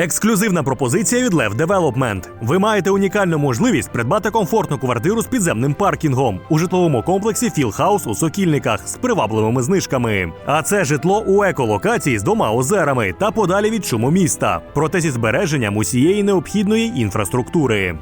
Ексклюзивна пропозиція від Лев Девелопмент. Ви маєте унікальну можливість придбати комфортну квартиру з підземним паркінгом у житловому комплексі Філхаус у Сокільниках з привабливими знижками. А це житло у еколокації з двома озерами та подалі від шуму міста, проте зі збереженням усієї необхідної інфраструктури.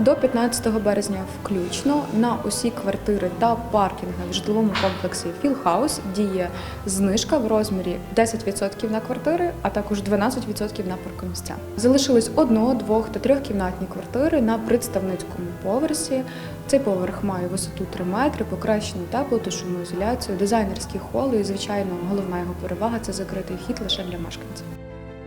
До 15 березня включно на усі квартири та паркінги в житловому комплексі Філхаус діє знижка в розмірі 10% на квартири, а також 12% на паркомісця. Залишились одно, двох та трьохкімнатні квартири на представницькому поверсі. Цей поверх має висоту 3 метри, покращену теплу та шумоізоляцію, дизайнерські холи і, звичайно, головна його перевага це закритий вхід лише для мешканців.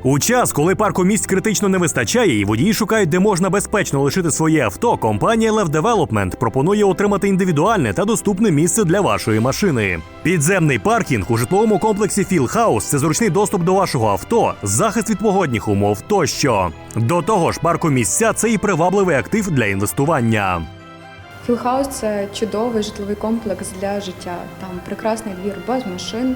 У час, коли парку місць критично не вистачає, і водії шукають, де можна безпечно лишити своє авто, компанія Lev Development пропонує отримати індивідуальне та доступне місце для вашої машини. Підземний паркінг у житловому комплексі Філхаус це зручний доступ до вашого авто, захист від погодних умов тощо. До того ж, паркомісця це і привабливий актив для інвестування. Філхаус це чудовий житловий комплекс для життя. Там прекрасний двір без машин,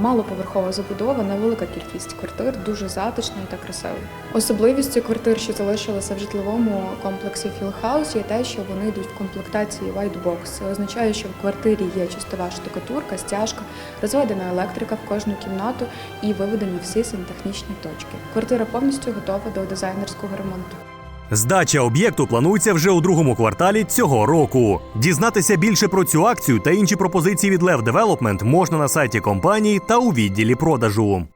малоповерхова забудова, невелика кількість квартир, дуже затишний та красивий. Особливістю квартир, що залишилися в житловому комплексі Філхаус, є те, що вони йдуть в комплектації White. Це означає, що в квартирі є чистова штукатурка, стяжка, розведена електрика в кожну кімнату і виведені всі сантехнічні точки. Квартира повністю готова до дизайнерського ремонту. Здача об'єкту планується вже у другому кварталі цього року. Дізнатися більше про цю акцію та інші пропозиції від Лев Девелопмент можна на сайті компанії та у відділі продажу.